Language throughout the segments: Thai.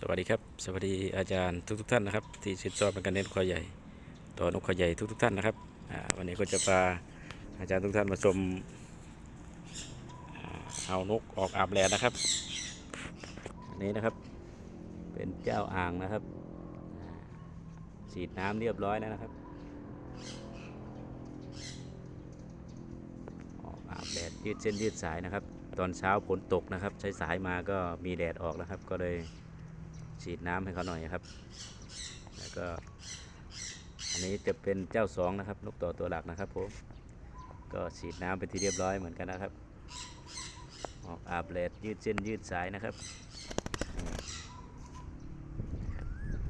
สวัสดีครับ สวัสดีอาจารย์ทุกทท่านนะครับ ที่ชื่นชอบในการเน้นควายใหญ่ต่อนกควายใหญ่ทุกทท่านนะครับวันนี้ก็จะพาอาจารย์ทุกท่านมาชมเอานกออกอาบแลดนะครับอันนี้นะครับ เป็นเจ้าอ่างนะครับฉีดน้ำเรียบร้อยแล้วนะครับ ออกอาบแดดยืดเส้นยืดสายนะครับ ตอนเช้าฝนตกนะครับ ใช้สายมาก็มีแดดออกนะครับ ก็เลย ฉีดน้ำให้เขาหน่อยครับ แล้วก็ อันนี้จะเป็นเจ้าสองนะครับนกต่อตัวหลักนะครับผมก็ฉีดน้ำเป็นที่เรียบร้อยเหมือนกันนะครับ ออกอาบแดดยืดเส้นยืดสายนะครับ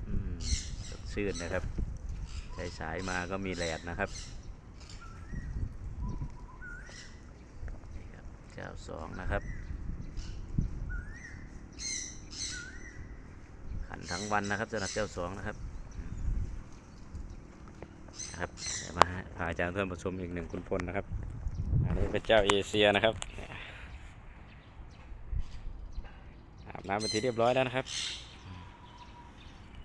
อืมสดชื่นนะครับใช้สายมาก็มีแดดนะครับเจ้าสองนะครับ ขัน ทั้งวันนะครับสำหรับเจ้าสองนะครับครับมาพาอาจารย์เพื่อนผู้ชมอีกหนึ่งคุณพลนะครับอันนี้เป็นเจ้าเอเชียนะครับอาบน้ำเป็นที่เรียบร้อยแล้วนะครับ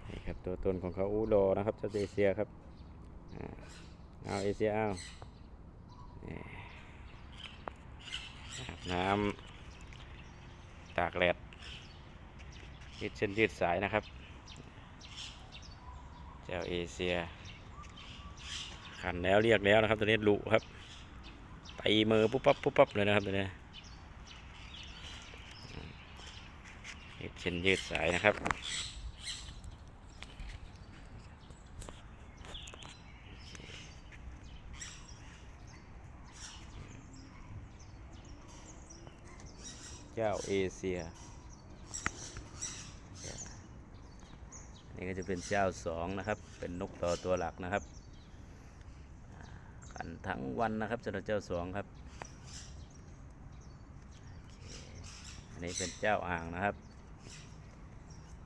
นี่ครับตัวตนของเขาอูโดนะครับเจ้าเอเชียครับเอาเอเชียเอาอาบน้ำตากแดด ยืดเส้นยืดสายนะครับเจ้าเอเชียขันแล้วเรียกแล้วนะครับตัวนี้ลุครับตีมือปุ๊บปั๊บปุ๊บปั๊บเลยนะครับตัวนี้ยืดเส้นยืดสายนะครับเจ้าเอเชีย นนี้ก็จะเป็นเจ้าสองนะครับ เป็นนกต่อตัวหลักนะครับกันทั้งวันนะครับสำหรับเจ้าสองครับอันนี้เป็นเจ้าอ่างนะครับ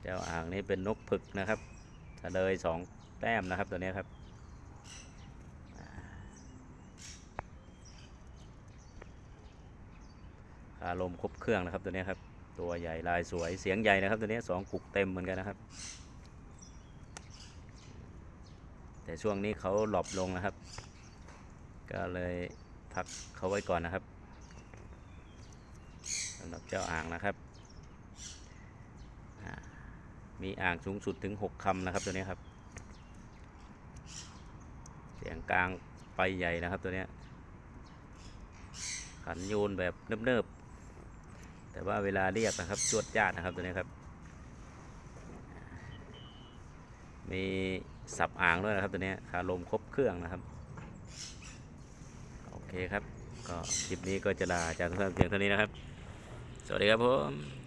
เจ้าอ่างนี้เป็นนกผึกนะครับทะเลยสองแต้มนะครับตัวนี้ครับอาคาลมครบเครื่องนะครับตัวนี้ครับ ตัวใหญ่ลายสวยเสียงใหญ่นะครับตัวนี้สองกุกเต็มเหมือนกันนะครับ แต่ช่วงนี้เขาหลบลงนะครับ ก็เลยพักเขาไว้ก่อนนะครับสำหรับเจ้าอ่างนะครับ มีอ่างสูงสุดถึง 6คำนะครับตัวนี้ครับ เสียงกลางไปใหญ่นะครับตัวนี้ขันโยนแบบเนิบๆ แต่ว่าเวลาเรียกนะครับจวดจ้าดนะครับตัวนี้ครับ มี สับอ่างด้วยนะครับตัวนี้คาลมครบเครื่องนะครับ โอเคครับ ก็คลิปนี้ก็จะลาจากทุกท่านเพียงเท่านี้นะครับ สวัสดีครับผม